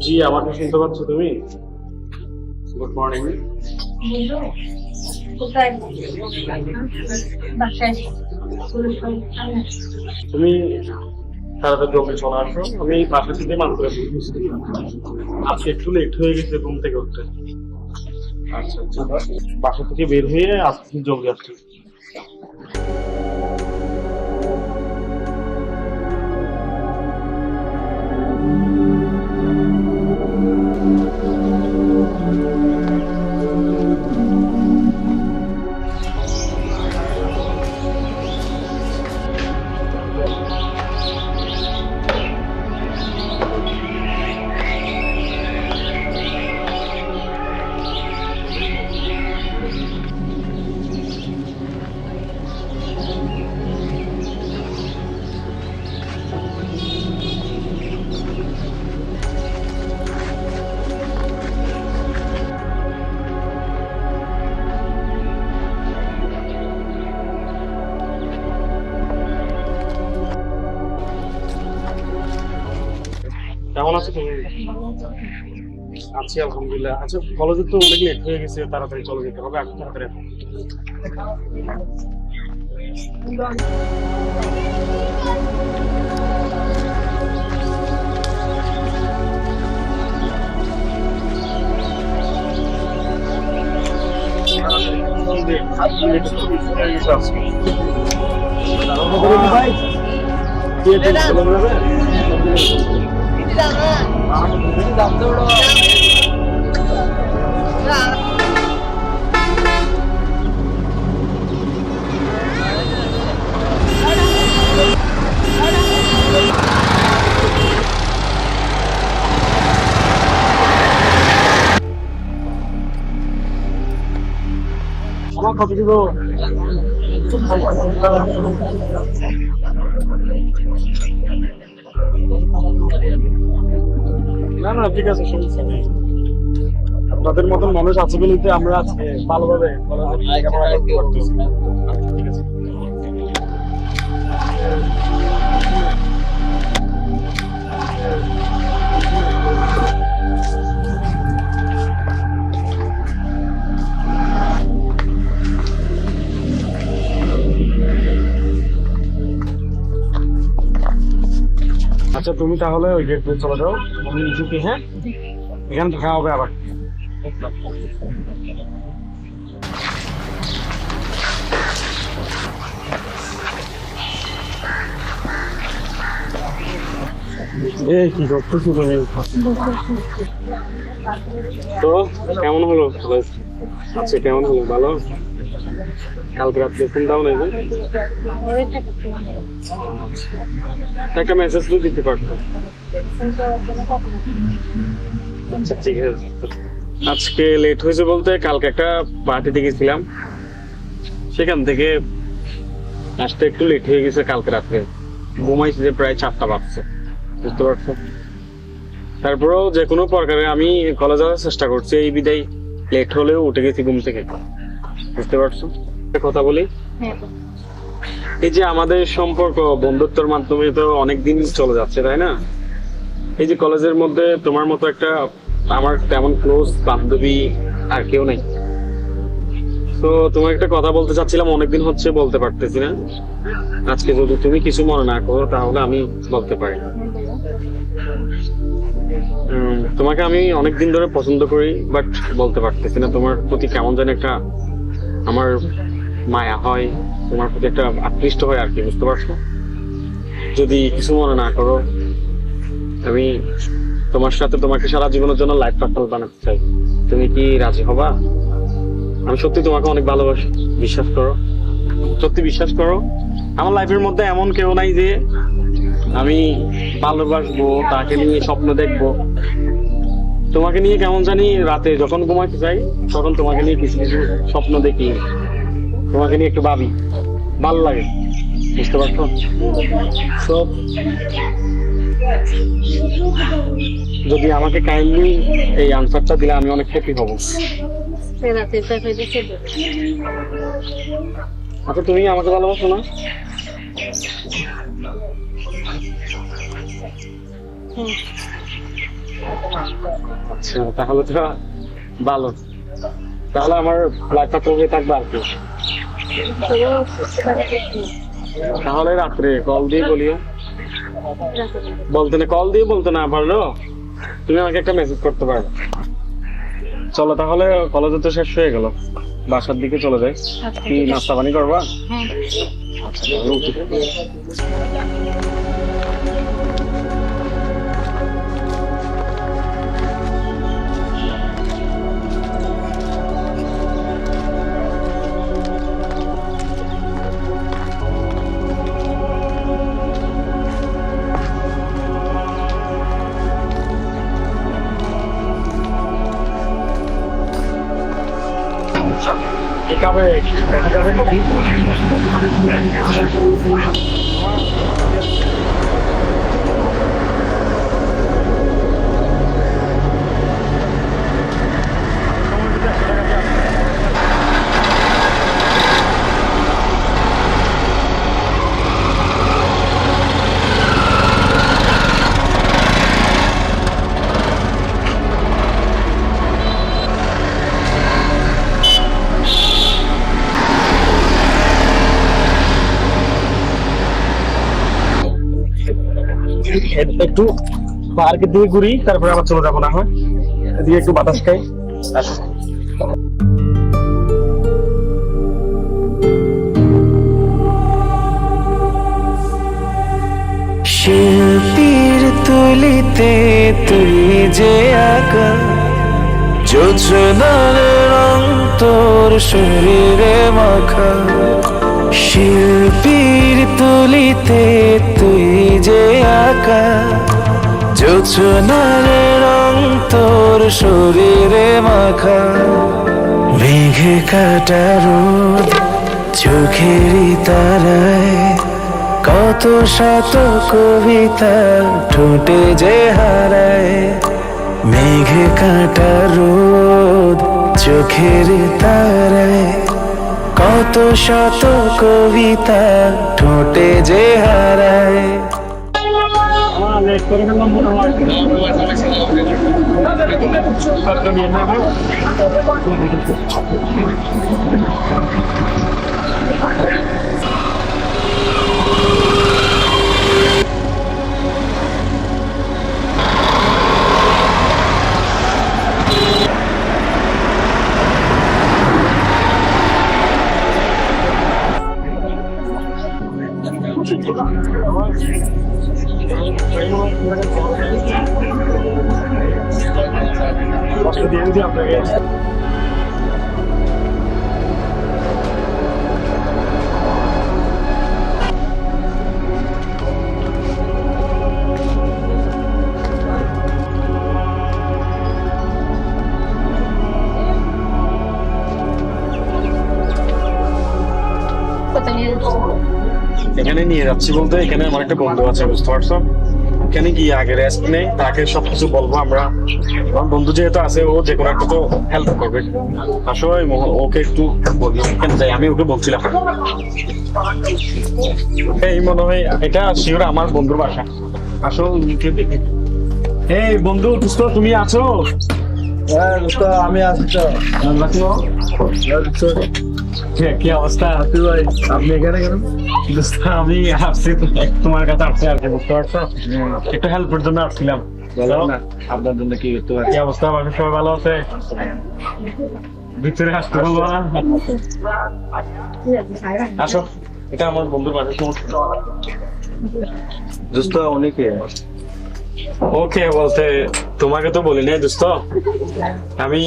জি আমাকে শুনতে পাচ্ছ তুমি? গুড মর্নিং তুমি চলে আসো। আমি বাসা থেকে করে দিয়েছি আজকে একটু লেট হয়ে গেছে ঘুম থেকে উঠতে। আচ্ছা আচ্ছা। বাসা থেকে বের হয়ে আজকে জলদি আসছি। কেমন আছো তুমি? আছি আলহামদুলিল্লাহ। আচ্ছা কলেজে তো অনেক লেট হয়ে গেছে তাড়াতাড়ি চলে যেতে হবে এখন তাড়াতাড়ি আসো। আমার কত কিলো না না ঠিক আছে সমস্যা নেই আপনাদের মতন মানুষ আছে বলেই আমরা আজকে ভালোভাবে ঠিক আছে। আচ্ছা তুমি তাহলে ওই গেট দিয়ে চলে যাও। আমি নিচুকে হ্যাঁ? এখানে থাকা হবে আবার। কি তো, কেমন হলো? আচ্ছা কেমন হলো? ভালো? কালকে রাত্রে ফোন দাও নাই একটা মেসেজ তো দিতে পারতো আচ্ছা ঠিক আছে। আজকে লেট হয়েছে বলতে কালকে একটা পার্টিতে গেছিলাম। সেখান থেকে আসতে একটু লেট হয়ে গেছে কালকে রাত্রে। ঘুমাইছি যে প্রায় চারটা বাজছে। বুঝতে পারছ? তারপরেও যে কোনো প্রকারে আমি কলেজ যাওয়ার চেষ্টা করছি, এই বিদায় লেট হলেও উঠে গেছি ঘুম থেকে। বুঝতে পারছ? কথা বলি? এই যে আমাদের সম্পর্ক বন্ধুত্বের মাধ্যমে তো অনেক দিন চলে যাচ্ছে তাই না? এই যে কলেজের মধ্যে তোমার মতো একটা আমার তেমন ক্লোজ বান্ধবী আর কেউ নেই। তো তোমার একটা কথা বলতে চাচ্ছিলাম অনেকদিন হচ্ছে বলতে পারতেছি না। আজকে যদি তুমি কিছু মনে না করো তাহলে আমি বলতে পারি। উম, তোমাকে আমি অনেকদিন ধরে পছন্দ করি বাট বলতে পারতেছি না তোমার প্রতি কেমন যেন একটা আমার মায়া হয়, তোমার প্রতি একটা আকৃষ্ট হয় আর কি, বুঝতে পারছ? যদি কিছু মনে না করো, আমি তোমার সাথে তোমাকে সারা জীবনের জন্য লাইফ পার্টনার বানাতে চাই। তুমি কি রাজি হবা? আমি সত্যি তোমাকে অনেক ভালোবাসি, বিশ্বাস করো। সত্যি বিশ্বাস করো, আমার লাইফের মধ্যে এমন কেউ নাই যে আমি ভালোবাসবো, তাকে নিয়ে স্বপ্ন দেখব। তোমাকে নিয়ে কেমন জানি রাতে যখন ঘুমাইতে যাই, তখন তোমাকে নিয়ে কিছু কিছু স্বপ্ন দেখি। তোমাকে নিয়ে একটু ভাবি। ভালো লাগে। বুঝতে পারছ? সব যদি আমাকে কাইন্ডলি এই আনসারটা দিলে আমি অনেক হ্যাপি হব। আচ্ছা তুমি আমাকে ভালোবাসো না? আচ্ছা তাহলে তো ভালো। তাহলে আমার লাইফটা কমে থাকবে আর কি। তাহলে রাত্রে কল দিয়ে বলিও। বলতে না কল দিয়ে বলতে না পারল তুমি আমাকে একটা মেসেজ করতে পারো। চলো তাহলে কলেজে তো শেষ হয়ে গেল। বাসার দিকে চলে যাই। কি নাস্তা পানি করবা? হ্যাঁ। আচ্ছা الله একটু পার্কের দিকে ঘুরি, তারপরে আবার চলে যাব না, হয়? এদিকে একটু বাতাস খাই। শিল্পীর তুলিতে তুই যে আঁকা যোজনার রং তোর শরীরে মাখা। শিল্পীর তুলিতে তুই যে আঁকা, যোজনার রং তোর শরীরে মাখা, মেঘে কাটা রোদ চোখেরই তারায়, কত শত কবিতা ঠোঁটে যে হারায়, মেঘে কাটা রোদ চোখের তারায়। কত শত কবিতা ঠোঁটে যে হারায়। কোথায় নিয়ে যাচ্ছ? এখানে নিয়ে যাচ্ছি বলতে এখানে আমার একটা বন্ধু আছে বুঝতে পারছ এখানে গিয়ে আগে রেস্ট নেই? তাকে সবকিছু বলব আমরা। আমার বন্ধু যেহেতু আছে ও যে কোনো একটা তো হেল্প করবে আসলে ওকে একটু বলি ওখানে যাই? আমি ওকে বলছিলাম। এই মনে হয় এটা শিওর আমার বন্ধুর বাসা। আসল মুখে দেখি। এই বন্ধু দোস্ত তুমি আছো? হ্যাঁ আমি আছি তো? কি- কি অবস্থা? তুই ভাই আপনি এখানে কেন? দোস্ত আমি আসছি তোমার কাছে আসছি আর কি বুঝতে পারছ? একটু হেল্পের জন্য আসছিলাম। আপনার জন্য কি করতে পারি? অবস্থা বাকি সবাই ভালো আছে? ভিতরে আসতে বলব না? আসো এটা আমার বন্ধুর বাসা সমস্যা। দোস্ত অনেকে ওকে বলতে তোমাকে তো বলি নাই দোস্ত। আমি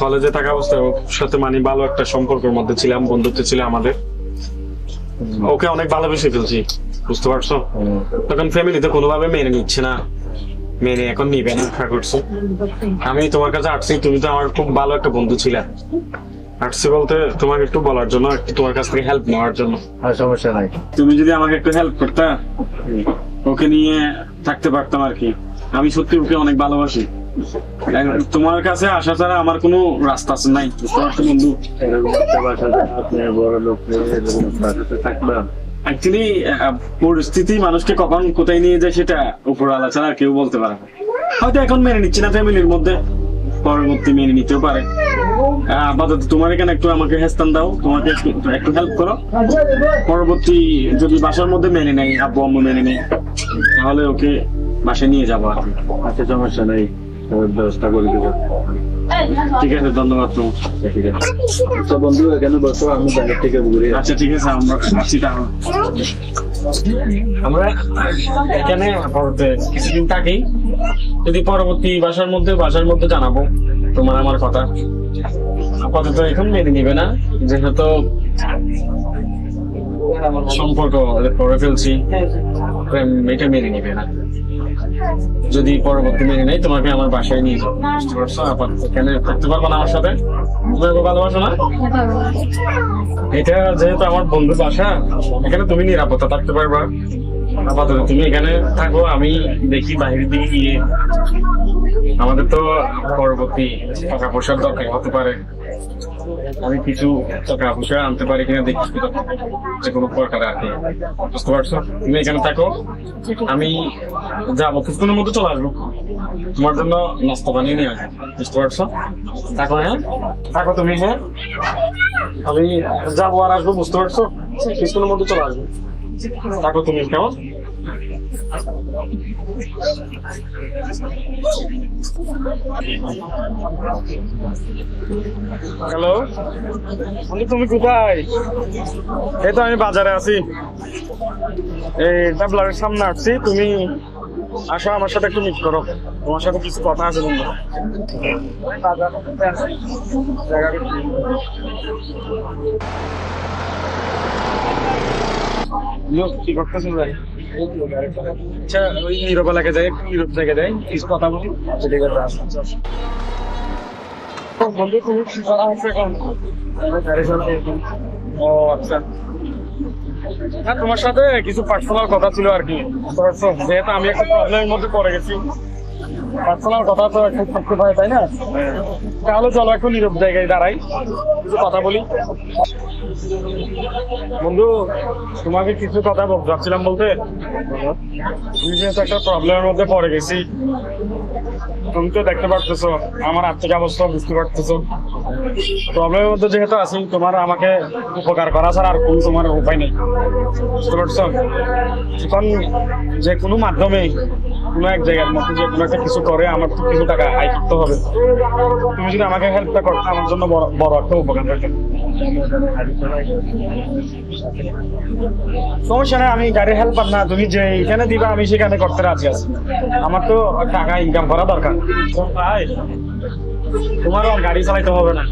কলেজে থাকা অবস্থায় ওর সাথে মানে ভালো একটা সম্পর্কের মধ্যে ছিলাম বন্ধুত্ব ছিল আমাদের। ওকে অনেক ভালোবেসে ফেলছি বুঝতে পারছ? তখন ফ্যামিলিতে কোনোভাবে মেনে নিচ্ছে না। মেনে এখন নিবে না আশা করছি। আমি তোমার কাছে আসছি তুমি তো আমার খুব ভালো একটা বন্ধু ছিলে। আসছি বলতে তোমাকে একটু বলার জন্য একটু তোমার কাছ থেকে হেল্প নেওয়ার জন্য। সমস্যা নাই। তুমি যদি আমাকে একটু হেল্প করতা? ওকে নিয়ে থাকতে পারতাম আর কি। আমি সত্যি ওকে অনেক ভালোবাসি। তোমার কাছে আসা ছাড়া আমার কোনো রাস্তা আছে নাই। বন্ধু? অ্যাকচুয়ালি পরিস্থিতি মানুষকে কখন কোথায় নিয়ে যায় সেটা উপর আলা ছাড়া কেউ বলতে পারে হয়তো এখন মেনে নিচ্ছে না ফ্যামিলির মধ্যে। পরবর্তী মেনে নিতেও পারে। আপাতত তোমার এখানে একটু আমাকে হেস্তান দাও। তোমাকে একটু- একটু হেল্প করো। পরবর্তী যদি বাসার মধ্যে মেনে নেয় আব্বু আম্মু মেনে নেয় তাহলে ওকে বাসায় নিয়ে যাব আর কি। আচ্ছা সমস্যা নেই। ব্যবস্থা করে দেবো। ঠিক আছে ধন্যবাদ তোমার। ঠিক আছে। আচ্ছা বন্ধু এখানে বসো আমি বাইরে থেকে ঘুরে। আচ্ছা ঠিক আছে আমরা আসছি তাহলে। আমরা এখানে আপাতত কিছুদিন থাকি। যদি পরবর্তী বাসার মধ্যে বাসার মধ্যে জানাব। তোমার আমার কথা। আপাতত এখন মেনে নিবে না যেহেতু সম্পর্ক করে ফেলছি এটা মেনে নিবে না। যদি পরবর্তী মেনে নেই তোমাকে আমার বাসায় নিয়ে যাব বুঝতে পারছ? আপাতত এখানে থাকতে পারব না আমার সাথে। তুমি আমাকে ভালোবাসো না? এটা যেহেতু আমার বন্ধুর বাসা এখানে তুমি নিরাপত্তা থাকতে পারবা। আপাতত তুমি এখানে থাকো, আমি দেখি বাইরের দিকে গিয়ে। আমাদের তো পরবর্তী টাকা পয়সার দরকার হতে পারে। আমি কিছু টাকা পয়সা আনতে পারি কিনা দেখি যে কোনো প্রকারে আর কি। বুঝতে পারছ? তুমি এখানে থাকো, আমি যাব, কিছুক্ষণের মধ্যে চলে আসব। তোমার জন্য নাস্তা বানিয়ে নিয়ে আসব। বুঝতে পারছ? থাকো হ্যাঁ? থাকো তুমি হ্যাঁ? আমি যাব আর আসব, বুঝতে পারছ? কিছুক্ষণের মধ্যে চলে আসব। থাকো তুমি কেমন হ্যালো বন্ধু তুমি কোথায় এই তো আমি বাজারে আছি এই ডাবলারের সামনে আসছি তুমি আসো আমার সাথে একটু মিট করো তোমার সাথে কিছু কথা আছে বন্ধু আচ্ছা ওই জায়গায় যাই কিছু কথা বলি। আচ্ছা। এখন তোমার সাথে কিছু পার্সোনাল কথা ছিল আর কি। যেহেতু আমি একটা প্রবলেমের মধ্যে পড়ে গেছি পার্সোনাল কথা তো থাকতে পারে তাই না? তাহলে চলো একটু নীরব জায়গায় দাঁড়াই, কিছু কথা বলি। বন্ধু, তোমাকে কিছু কথা ভাবছিলাম বলতে। যেহেতু একটা প্রবলেমের মধ্যে পড়ে গেছি, তুমি তো দেখতে পারতেছো, আমার আর্থিক অবস্থা বুঝতে পারতেছো। প্রবলেমের মধ্যে যেহেতু আছি, তোমার আমাকে উপকার করা ছাড়া আর কোনো তোমার উপায় নেই। বুঝতে পারছ? এখন যে কোনো মাধ্যমে কোনো এক জায়গার মধ্যে যে কোনো একটা কিছু করে, আমার তো কিছু টাকা আয় করতে হবে। তুমি যদি আমাকে হেল্পটা করতে আমার জন্য বড় একটা উপকার হতো সমস্যা নেই, আমি গাড়ি হেল্পার না। তুমি যে এখানে দিবা, আমি সেখানে করতে রাজি আছি। আমার তো টাকা ইনকাম করা দরকার। তোমারও গাড়ি চালাইতে হবে না।